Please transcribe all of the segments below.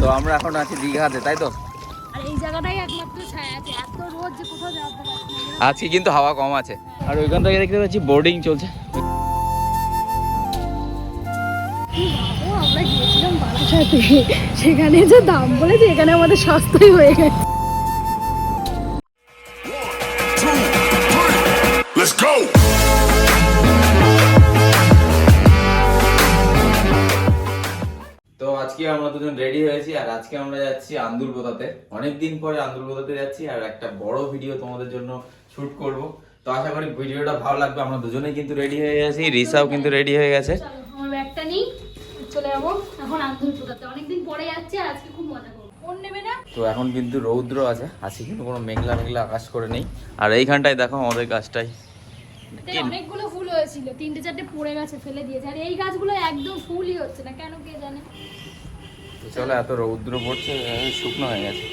তো আমরা এখন আছি দীঘাতে তাই তো? আর এই জায়গাটাই একমাত্র ছায়া আছে এত রোদ যে কোথাও যাওয়াতে পারছি না আজকে কিন্তু হাওয়া কম আছে। আর ওইখান থেকে দেখতে পাচ্ছি বোর্ডিং চলছে। আমরা গিয়েছিলাম বারাসাতে সেখানে যে দাম বলেছে এখানে আমাদের সস্তাই হয়ে গেছে। Let's go! আজকে আমরা দুজন রেডি হয়েছি আর আজকে আমরা যাচ্ছি আন্দুল বোতাতে অনেকদিন পরে আন্দুল বোতাতে যাচ্ছি আর একটা বড় ভিডিও তোমাদের জন্য শুট করব। তো আশা করি ভিডিওটা ভালো লাগবে আমরা দুজনেই কিন্তু রেডি হয়ে গেছি রিসাও কিন্তু রেডি হয়ে গেছে। আমার ব্যাগটা নিই চলে যাব এখন অনেকদিন পরে যাচ্ছে আর আজকে খুব মজা করব। তো এখন কিন্তু রৌদ্র আছে আজকে কিন্তু কোনো মেঘলা মেঘলা আকাশ করে নেই। আর এইখানটায় দেখো আমাদের গাছটাই। অনেকগুলো ফুল হয়েছিল তিনটে চারটে পড়ে গেছে ফেলে দিয়েছে। আর এই গাছগুলো একদম ফুলই হচ্ছে না কেন কে জানে? চলো এত রৌদ্র পড়ছে শুকনো হয়ে গেছে।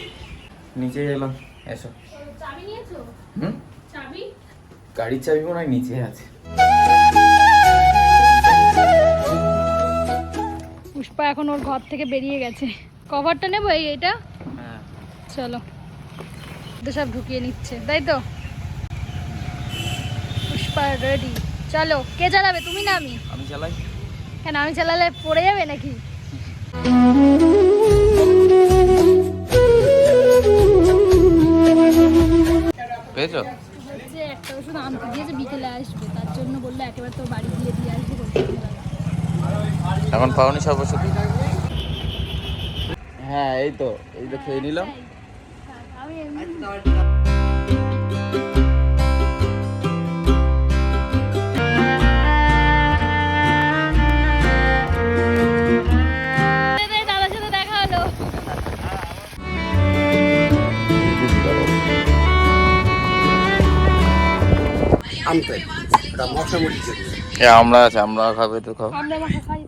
নিচে এলাম এসো। চাবি নিয়েছো? হুম? চাবি? গাড়ির চাবি মনে হয় নিচে আছে। পুষ্পা এখন ওর ঘর থেকে বেরিয়ে গেছে। কভারটা নেব এই এটা হ্যাঁ। চলো। তো সব ঢুকিয়ে নিচ্ছে তাই তো? পুষ্পা রেডি চলো কে চালাবে তুমি না আমি? আমি চালাই কেন আমি চালালে পড়ে যাবে নাকি? পেয়েছ? একটা ওষুধ আনতে দিয়েছে বিকেলে আসবে। তার জন্য বলল একেবারে তো বাড়ি দিয়ে দিয়ে আসবে এখন পাওনি সব ওষুধ? হ্যাঁ এই তো এই তো খেয়ে নিলাম। এটা মশলা এ আমরা আছে আমরা খাবে তো খাও। খাই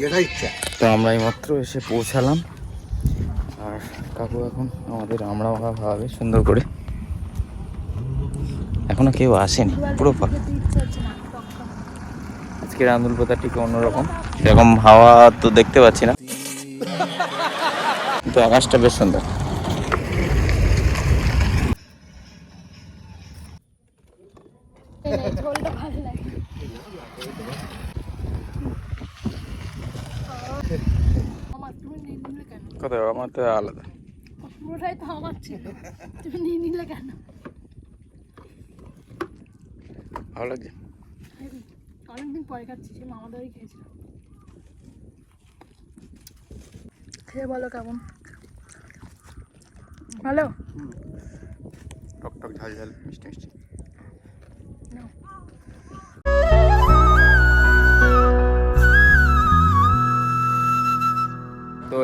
যেটা ইচ্ছা। তো আমরা এইমাত্র এসে পৌঁছালাম। আর কাকু এখন আমাদের আমরা মাখা খাওয়াবে সুন্দর করে। এখনও কেউ আসেনি পুরো ফাঁকা। আজকের আন্দুল পাতা ঠিক অন্যরকম। সেরকম হাওয়া তো দেখতে পাচ্ছি না। কিন্তু আকাশটা বেশ সুন্দর এই নে, ঝোলটা ভালো লাগে আমার তুমি নিয়ে কেন আমার তো আলাদা। পুরোটাই তো আমার ছিল। তুমি নিয়ে নিলে কেন? ভালো লাগছে? অনেকদিন পরে খাচ্ছি সে মামা দাঁড়িয়ে খেয়েছিলাম। খেয়ে বলো কেমন? ভালো? টক টক ঝাল ঝাল মিষ্টি মিষ্টি।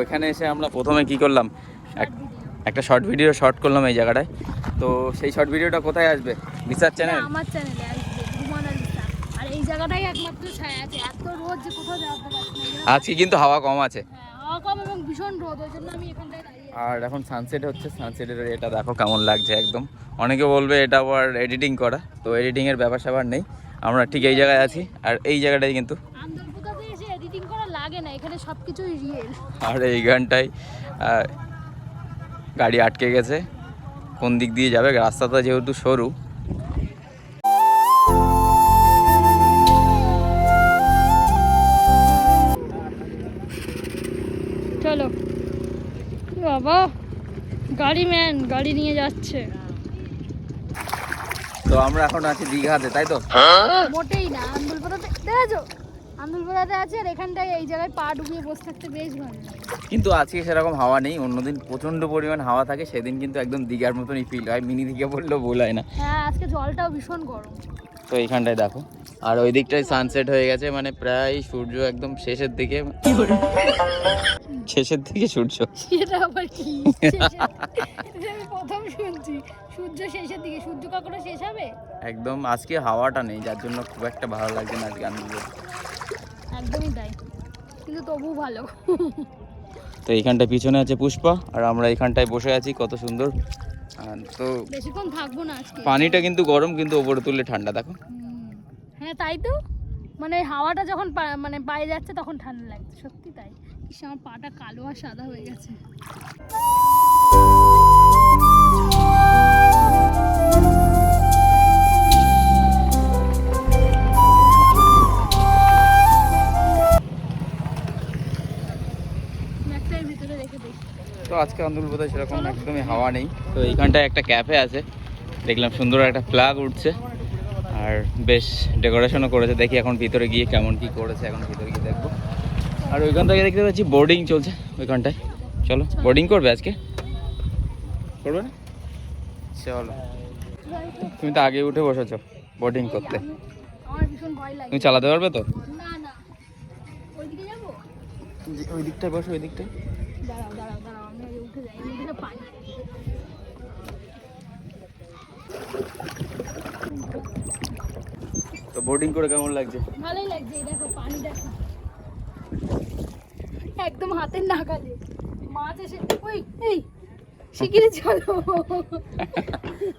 এখানে এসে আমরা প্রথমে কি করলাম? এক- একটা শর্ট ভিডিও শর্ট করলাম এই জায়গাটায়। তো সেই শর্ট ভিডিওটা কোথায় আসবে? রিসার্চ চ্যানেল আমার চ্যানেলে আর আর এই জায়গাটাই একমাত্র ছায়া আছে। এত রোদ যে কোথাও না আজকে কিন্তু হাওয়া কম আছে। হ্যাঁ হাওয়া কম এবং ভীষণ রোদ ওই জন্য আমি এখানটায় আর এখন সানসেট হচ্ছে সানসেটের এটা দেখো কেমন লাগছে একদম। অনেকে বলবে এটা আবার এডিটিং করা তো এডিটিংয়ের ব্যাপার স্যাপার নেই। আমরা ঠিক এই জায়গায় আছি আর এই জায়গাটাই কিন্তু আন্দরপুতাতে এসে এডিটিং করা লাগে না এখানে সব কিছুই রিয়েল আর এই গানটাই গাড়ি আটকে গেছে। কোন দিক দিয়ে যাবে? রাস্তাটা যেহেতু সরু। চলো। বাবা গাড়ি ম্যান গাড়ি নিয়ে যাচ্ছে। তো আমরা এখন আছি দীঘাতে তাই তো? মোটেই না আন্দুলপাড়াতে। দেখেছ আন্দুলপাড়াতে আছে আর এখানটায় এই জায়গায় পা ডুবিয়ে বসে থাকতে বেশ ভালো কিন্তু আজকে সেরকম হাওয়া নেই অন্যদিন প্রচণ্ড পরিমাণ হাওয়া থাকে সেদিন কিন্তু একদম দীঘার মতনই ফিল হয় মিনি দীঘা বললেও ভুল হয় না। হ্যাঁ আজকে জলটাও ভীষণ গরম। তো এইখানটায় দেখো আর ওই দিকটায় সানসেট হয়ে গেছে মানে প্রায় সূর্য একদম শেষের দিকে। শেষের দিকে সূর্য। সেটা আবার কি? আমি প্রথম শুনছি। সূর্য শেষের দিকে সূর্য কখনো শেষ হবে? একদম আজকে হাওয়াটা নেই যার জন্য খুব একটা ভালো লাগছে না আজকে আমি একদমই তাই। কিন্তু তবু ভালো। তো এইখানটায় পিছনে আছে পুষ্পা আর আমরা এইখানটায় বসে আছি কত সুন্দর। আর তো বেশিক্ষণ থাকব না আজকে। পানিটা কিন্তু গরম কিন্তু ওপরে তুললে ঠান্ডা দেখো। হ্যাঁ তাই তো। মানে হাওয়াটা যখন মানে পায়ে যাচ্ছে তখন ঠান্ডা লাগছে সত্যি তাই। আমার পাটা কালো আর সাদা হয়ে গেছে। আন্দুল বোধহয় সেরকম একদমই হাওয়া নেই। তো এইখানটায় একটা ক্যাফে আছে। দেখলাম সুন্দর একটা ফ্ল্যাগ উঠছে। আর বেশ ডেকোরেশনও করেছে। দেখি এখন ভিতরে গিয়ে কেমন কি করেছে এখন ভিতরে গিয়ে দেখব। আর ওইখান থেকে দেখতে পাচ্ছি বোর্ডিং চলছে ওইখানটায়। চলো বোর্ডিং করবে আজকে? করবে না? চলো। তুমি তো আগে উঠে বসেছ বোর্ডিং করতে। আমার ভীষণ ভয় লাগে তুমি চালাতে পারবে তো? না না। ওইদিকে যাব? ওই দিকটায় বসো ওই দিকটায় দাঁড়াও দাঁড়াও দাঁড়াও। তো বোর্ডিং করে কেমন লাগছে? ভালোই লাগছে এই দেখো পানি দেখো একদম হাতের নাগালে। মাছ এসে ওই এই শিগগিরই চলো।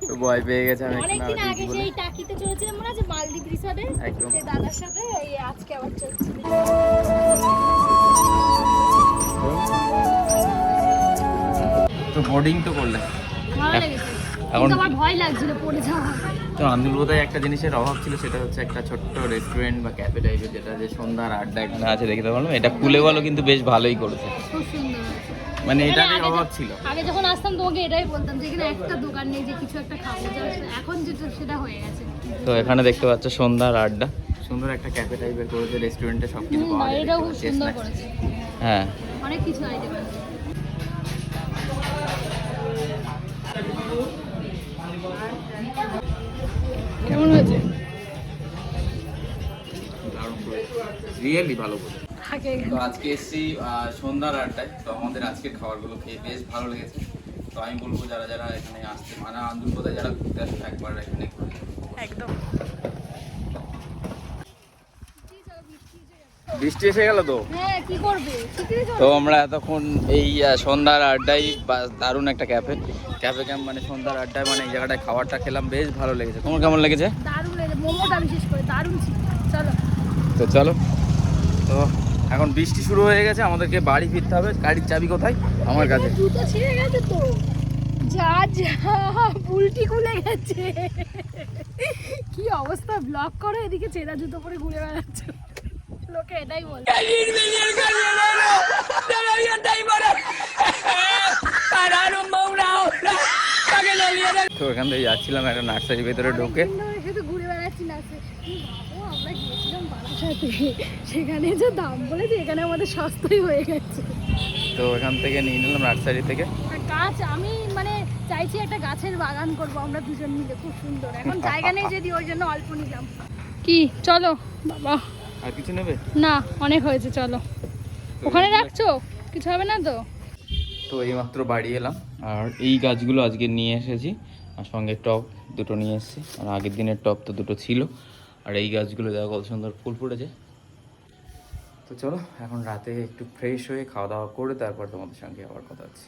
তো ভয় পেয়ে গেছে আমি অনেকদিন আগে। সেই টাকিতে চলেছিলাম মনে আছে? মালদ্বীপ রিসর্টে সেই দাদার সাথে এই আজকে আবার চলছে তো বোর্ডিং তো করলে। এখন- আমার ভয় লাগছিল পড়ে যাওয়া। তো আন্দুল বোধহয় একটা জিনিসের অভাব ছিল সেটা হচ্ছে একটা ছোট্ট রেস্টুরেন্ট বা ক্যাফে টাইপের যেটা যে সন্ধ্যার আড্ডা এখানে আছে দেখতে পারলাম এটা খুলে বলো কিন্তু বেশ ভালোই করেছে। খুব সুন্দর। হয়েছে। মানে এখানে এটারই অভাব ছিল। আগে যখন আসতাম তোমাকে এটাই বলতাম যে এখানে একটা দোকান নেই যে কিছু একটা খাব এখন যেটা সেটা হয়ে গেছে। তো এখানে দেখতে পাচ্ছ সন্ধ্যার আড্ডা। সুন্দর একটা ক্যাফে টাইপের করেছে রেস্টুরেন্টে সব কিছু পাওয়া যায় এটাও খুব সুন্দর করেছে। হ্যাঁ। অনেক কিছু আইটেম আছে। কেমন হয়েছে? রিয়েলি ভালো তো আজকে এসেছি আহ, সন্ধ্যার আড্ডায়। তো আমাদের আজকের খাবারগুলো খেয়ে বেশ ভালো লেগেছে। তো আমি বলব যারা যারা এখানে আসছে মানে আন্দুল বোধহয় যারা ঘুরতে আসছে একবার এখানে একদম। বৃষ্টি এসে গেল তো? হ্যাঁ। তো আমরা এতক্ষণ এই সন্ধ্যার আড্ডায় দারুণ একটা ক্যাফে। ক্যাফে ক্যাম্প মানে সন্ধ্যার আড্ডায় মানে এই জায়গাটায় খাবারটা খেলাম। বেশ ভালো লেগেছে। তোমার কেমন লেগেছে? তো চলো। তো এখন বৃষ্টি শুরু হয়ে গেছে। আমাদেরকে বাড়ি ফিরতে হবে। গাড়ির চাবি কোথায়? আমার কাছে। জুতো ছিঁড়ে গেছে তো। যা যা উল্টি খুলে গেছে। কি অবস্থা? ব্লক করো এদিকে চেরা জুতো পরে ঘুরে বেড়াচ্ছ। লোকে এটাই বলে। তো এখান থেকে যাচ্ছিলাম একটা নার্সারির ভেতরে ঢুকে। শুধু ঘুরে বেড়াচ্ছি না সে আমরা গিয়েছিলাম বারাসাতে। সেখানে যে দাম বলেছে এখানে আমাদের সস্তাই হয়ে গেছে। তো এখান থেকে নিয়ে নিলাম নার্সারি থেকে। গাছ আমি মানে চাইছি একটা গাছের বাগান করব আমরা দুজন মিলে। খুব সুন্দর। এখন জায়গা নেই যদি ওই জন্য অল্প নিলাম। কি? চলো বাবা। আর কিছু নেবে? না অনেক হয়েছে চলো। ওখানে রাখছো? কিছু হবে না তো? তো এইমাত্র বাড়ি এলাম আর এই গাছগুলো আজকে নিয়ে এসেছি আর সঙ্গে টপ দুটো নিয়ে এসেছি আর আগের দিনের টপ তো দুটো ছিল আর এই গাছগুলো দেখো কত সুন্দর ফুল ফুটেছে। তো চলো এখন রাতে একটু ফ্রেশ হয়ে খাওয়া দাওয়া করে তারপর তোমাদের সঙ্গে আবার কথা হচ্ছে।